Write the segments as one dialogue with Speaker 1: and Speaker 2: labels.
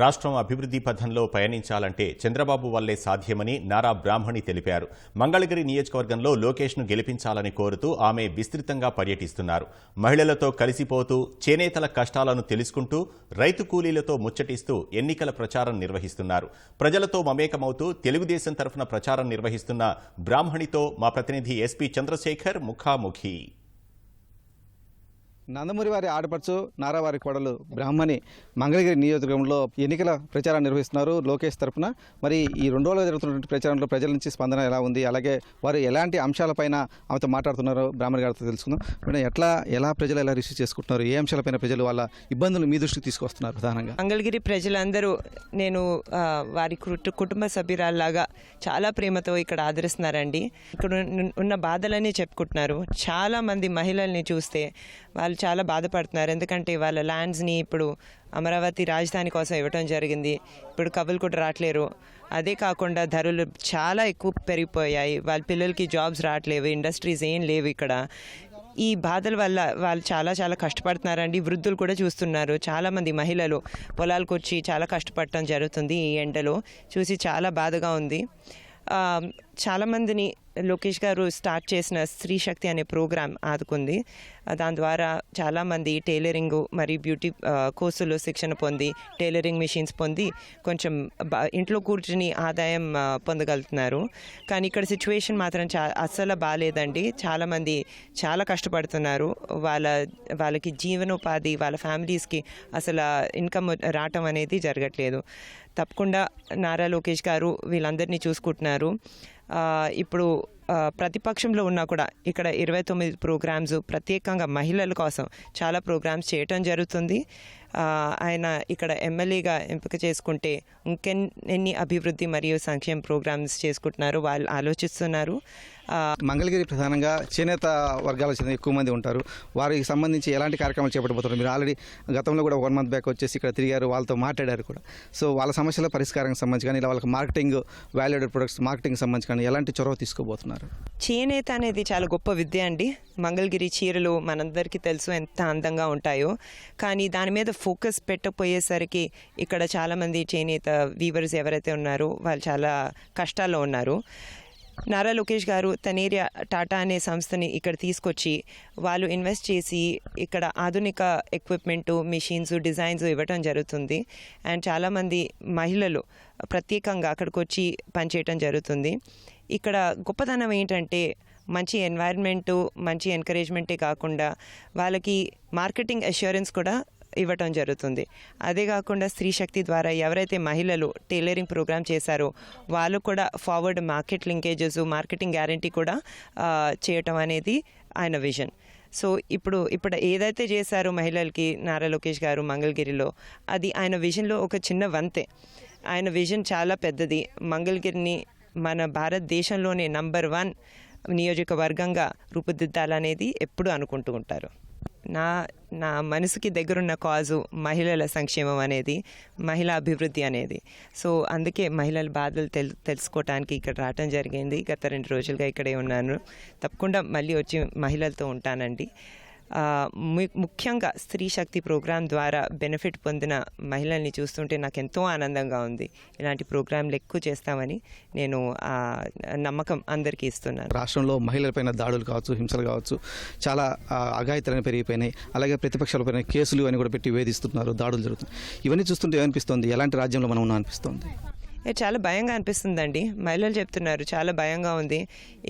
Speaker 1: రాష్ట్రం అభివృద్ధి పథంలో పయనించాలంటే చంద్రబాబు వల్లే సాధ్యమని నారా బ్రాహ్మణి తెలిపారు. మంగళగిరి నియోజకవర్గంలో లోకేష్ను గెలిపించాలని కోరుతూ ఆమె విస్తృతంగా పర్యటిస్తున్నారు. మహిళలతో కలిసిపోతూ చేనేతల కష్టాలను తెలుసుకుంటూ రైతు కూలీలతో ముచ్చటిస్తూ ఎన్నికల ప్రచారం నిర్వహిస్తున్నారు. ప్రజలతో మమేకమవుతూ తెలుగుదేశం తరఫున ప్రచారం నిర్వహిస్తున్న బ్రాహ్మణితో మా ప్రతినిధి ఎస్పీ చంద్రశేఖర్ ముఖాముఖి.
Speaker 2: నందమూరి వారి ఆడపడుచు నారావారి కోడలు బ్రాహ్మణి మంగళగిరి నియోజకవర్గంలో ఎన్నికల ప్రచారం నిర్వహిస్తున్నారు లోకేష్ తరపున. మరి ఈ రెండు రోజులు జరుగుతున్నటువంటి ప్రచారంలో ప్రజల నుంచి స్పందన ఎలా ఉంది? అలాగే వారు ఎలాంటి అంశాలపైన ఆమెతో మాట్లాడుతున్నారో బ్రాహ్మణి గారితో తెలుసుకుందాం. మేడం ఎట్లా ఎలా ప్రజలు ఎలా రిసీవ్ చేసుకుంటున్నారు? ఏ అంశాలపైన ప్రజలు వాళ్ళ ఇబ్బందులు మీ దృష్టికి తీసుకొస్తున్నారు ప్రధానంగా?
Speaker 3: మంగళగిరి ప్రజలందరూ నేను వారి కుటు- కుటుంబ సభ్యురాల్లాగా చాలా ప్రేమతో ఇక్కడ ఆదరిస్తున్నారండి. ఇక్కడ ఉన్న- ఉన్న బాధలన్నీ చెప్పుకుంటున్నారు. చాలా మంది మహిళల్ని చూస్తే వాళ్ళు చాలా బాధపడుతున్నారు. ఎందుకంటే వాళ్ళ ల్యాండ్స్ని ఇప్పుడు అమరావతి రాజధాని కోసం ఇవ్వటం జరిగింది. ఇప్పుడు కబులు కూడా రావట్లేరు. అదే కాకుండా ధరలు చాలా ఎక్కువ పెరిగిపోయాయి. వాళ్ళ పిల్లలకి జాబ్స్ రావట్లేవు. ఇండస్ట్రీస్ ఏం లేవు ఇక్కడ. ఈ బాధల వల్ల వాళ్ళు చాలా చాలా కష్టపడుతున్నారండి. వృద్ధులు కూడా చూస్తున్నారు. చాలామంది మహిళలు పొలాలకు వచ్చి చాలా కష్టపడటం జరుగుతుంది ఈ ఎండలో. చూసి చాలా బాధగా ఉంది. చాలామందిని లోకేష్ గారు స్టార్ట్ చేసిన స్త్రీ శక్తి అనే ప్రోగ్రాం ఆదుకుంది. దాని ద్వారా చాలామంది టైలరింగ్ మరియు బ్యూటీ కోర్సులో శిక్షణ పొంది టైలరింగ్ మిషన్స్ పొంది కొంచెం ఇంట్లో కూర్చుని ఆదాయం పొందగలుగుతున్నారు. కానీ ఇక్కడ సిచ్యువేషన్ మాత్రం చా అస్సలు బాగాలేదండి చాలామంది చాలా కష్టపడుతున్నారు. వాళ్ళ వాళ్ళకి జీవనోపాధి వాళ్ళ ఫ్యామిలీస్కి అసలు ఇన్కమ్ రావటం అనేది జరగట్లేదు. తప్పకుండా నారా లోకేష్ గారు వీళ్ళందరినీ చూసుకుంటున్నారు. ఇప్పుడు ప్రతిపక్షంలో ఉన్నా కూడా ఇక్కడ ఇరవై తొమ్మిది ప్రోగ్రామ్స్ ప్రత్యేకంగా మహిళల కోసం చాలా ప్రోగ్రామ్స్ చేయటం జరుగుతుంది. ఆయన ఇక్కడ ఎమ్మెల్యేగా ఎంపిక చేసుకుంటే ఇంకెన్ని అభివృద్ధి మరియు సంక్షేమ ప్రోగ్రామ్స్ చేసుకుంటున్నారు వాళ్ళు ఆలోచిస్తున్నారు.
Speaker 2: మంగళగిరి ప్రధానంగా చేనేత వర్గాలకు చెందిన ఎక్కువ మంది ఉంటారు. వారికి సంబంధించి ఎలాంటి కార్యక్రమాలు చేపట్టబోతున్నారు? మీరు ఆల్రెడీ గతంలో కూడా వన్ మంత్ బ్యాక్ వచ్చేసి ఇక్కడ తిరిగారు వాళ్ళతో మాట్లాడారు కూడా. సో వాళ్ళ సమస్యల పరిష్కారానికి సంబంధించి కానీ ఇలా వాళ్ళకి మార్కెటింగ్ వాల్యూడెడ్ ప్రొడక్ట్స్ మార్కెటింగ్ సంబంధించి కానీ ఎలాంటి చొరవ తీసుకోబోతున్నారు?
Speaker 3: చేనేత అనేది చాలా గొప్ప విద్య అండి. మంగళగిరి చీరలు మనందరికీ తెలుసు ఎంత అందంగా ఉంటాయో. కానీ దాని మీద ఫోకస్ పెట్టకపోయేసరికి ఇక్కడ చాలామంది చేనేత వీవర్స్ ఎవరైతే ఉన్నారో వాళ్ళు చాలా కష్టాల్లో ఉన్నారు. నారా లోకేష్ గారు తనేరియా టాటా అనే సంస్థని ఇక్కడ తీసుకొచ్చి వాళ్ళు ఇన్వెస్ట్ చేసి ఇక్కడ ఆధునిక ఎక్విప్మెంటు మిషన్స్ డిజైన్స్ ఇవ్వటం జరుగుతుంది. అండ్ చాలామంది మహిళలు ప్రత్యేకంగా అక్కడికి వచ్చి పనిచేయటం జరుగుతుంది. ఇక్కడ గొప్పతనం ఏంటంటే మంచి ఎన్వైర్న్మెంటు మంచి ఎంకరేజ్మెంటే కాకుండా వాళ్ళకి మార్కెటింగ్ అష్యూరెన్స్ కూడా ఇవ్వటం జరుగుతుంది. అదే కాకుండా స్త్రీ శక్తి ద్వారా ఎవరైతే మహిళలు టైలరింగ్ ప్రోగ్రామ్ చేశారో వాళ్ళు కూడా forward market linkages marketing guarantee కూడా చేయటం అనేది ఆయన విజన్. సో ఇప్పుడు ఇప్పుడు ఏదైతే చేశారో మహిళలకి నారా లోకేష్ గారు మంగళగిరిలో అది ఆయన విజన్లో ఒక చిన్న వంతే. ఆయన విజన్ చాలా పెద్దది. మంగళగిరిని మన భారతదేశంలోనే నంబర్ వన్ నియోజకవర్గంగా రూపుదిద్దాలనేది ఎప్పుడు అనుకుంటూ ఉంటారు. నా నా మనసుకి దగ్గరున్న కాజు మహిళల సంక్షేమం అనేది మహిళా అభివృద్ధి అనేది. సో అందుకే మహిళల బాధలు తెలు తెలుసుకోవటానికి ఇక్కడ రావటం జరిగింది. గత రెండు రోజులుగా ఇక్కడే ఉన్నాను. తప్పకుండా మళ్ళీ వచ్చి మహిళలతో ఉంటానండి. ముఖ్యంగా స్త్రీ శక్తి ప్రోగ్రాం ద్వారా బెనిఫిట్ పొందిన మహిళల్ని చూస్తుంటే నాకు ఎంతో ఆనందంగా ఉంది. ఇలాంటి ప్రోగ్రాంలు ఎక్కువ చేస్తామని నేను నమ్మకం అందరికీ ఇస్తున్నాను.
Speaker 2: రాష్ట్రంలో మహిళలపైన దాడులు కావచ్చు హింసలు కావచ్చు చాలా ఆ, పెరిగిపోయినాయి. అలాగే ప్రతిపక్షాలపైన కేసులు అని కూడా పెట్టి వేధిస్తున్నారు దాడులు జరుగుతున్నాయి. ఇవన్నీ చూస్తుంటే ఏమనిపిస్తుంది? ఎలాంటి రాజ్యంలో మనం ఉన్నాం అనిపిస్తుంది
Speaker 3: చాలా భయంగా అనిపిస్తుందండి. మహిళలు చెప్తున్నారు చాలా భయంగా ఉంది.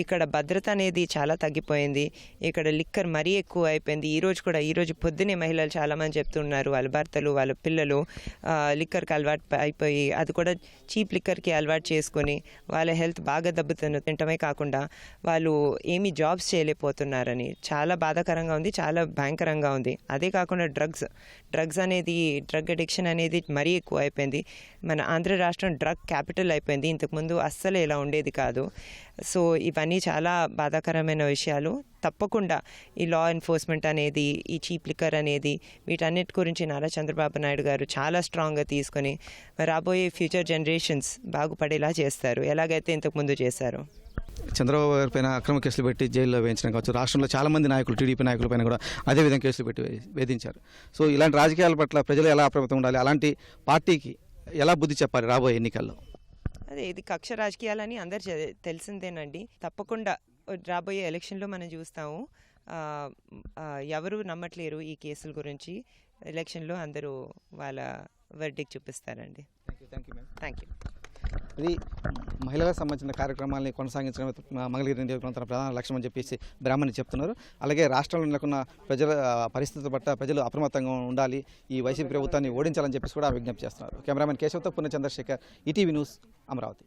Speaker 3: ఇక్కడ భద్రత అనేది చాలా తగ్గిపోయింది. ఇక్కడ లిక్కర్ మరీ ఎక్కువ అయిపోయింది. ఈరోజు కూడా ఈరోజు పొద్దునే మహిళలు చాలామంది చెప్తున్నారు వాళ్ళ భర్తలు వాళ్ళ పిల్లలు లిక్కర్కి అలవాటు అయిపోయి అది కూడా చీప్ లిక్కర్కి అలవాటు చేసుకొని వాళ్ళ హెల్త్ బాగా దెబ్బతిన్న తింటమే కాకుండా వాళ్ళు ఏమీ జాబ్స్ చేయలేకపోతున్నారని చాలా బాధాకరంగా ఉంది చాలా భయంకరంగా ఉంది. అదే కాకుండా డ్రగ్స్ డ్రగ్స్ అనేది డ్రగ్ అడిక్షన్ అనేది మరీ ఎక్కువ అయిపోయింది. మన ఆంధ్ర రాష్ట్రం డ్రగ్ క్యాపిటల్ అయిపోయింది. ఇంతకుముందు అస్సలు ఇలా ఉండేది కాదు. సో ఇవన్నీ చాలా బాధాకరమైన విషయాలు. తప్పకుండా ఈ లా ఎన్ఫోర్స్మెంట్ అనేది ఈ చీప్ లిక్కర్ అనేది వీటన్నిటి గురించి నారా చంద్రబాబు నాయుడు గారు చాలా స్ట్రాంగ్గా తీసుకొని రాబోయే ఫ్యూచర్ జనరేషన్స్ బాగుపడేలా చేస్తారు. ఎలాగైతే ఇంతకుముందు చేశారు.
Speaker 2: చంద్రబాబు గారి పైన అక్రమ కేసులు పెట్టి జైల్లో వేయించడం కావచ్చు రాష్ట్రంలో చాలామంది నాయకులు టీడీపీ నాయకుల పైన కూడా అదే విధంగా కేసులు పెట్టి వేధించారు. సో ఇలాంటి రాజకీయాల పట్ల ప్రజలు ఎలా అప్రమత్తం ఉండాలి? అలాంటి పార్టీకి ఎలా బుద్ధి చెప్పాలి రాబోయే ఎన్నికల్లో?
Speaker 3: అదే ఇది కక్ష రాజకీయాలని అందరు తెలిసిందేనండి. తప్పకుండా రాబోయే ఎలక్షన్లో మనం చూస్తాము. ఎవరు నమ్మట్లేరు ఈ కేసుల గురించి. ఎలక్షన్లో అందరూ వాళ్ళ వర్డిక్ చూపిస్తారండి. థ్యాంక్ యూ
Speaker 2: ఇది మహిళలకు సంబంధించిన కార్యక్రమాలని కొనసాగించడం మంగళగిరి నియోజకవర్గం ప్రధాన లక్ష్యం అని చెప్పేసి బ్రాహ్మణి చెప్తున్నారు. అలాగే రాష్ట్రంలో నెలకొన్న ప్రజల పరిస్థితులు పరిస్థితుల పట్ల ప్రజలు అప్రమత్తంగా ఉండాలి. ఈ వైసీపీ ప్రభుత్వాన్ని ఓడించాలని చెప్పేసి కూడా విజ్ఞప్తి చేస్తున్నారు. కెమెరామెన్ కేశవ్తో పుణ్య చంద్రశేఖర్ ఈటీవీ న్యూస్ అమరావతి.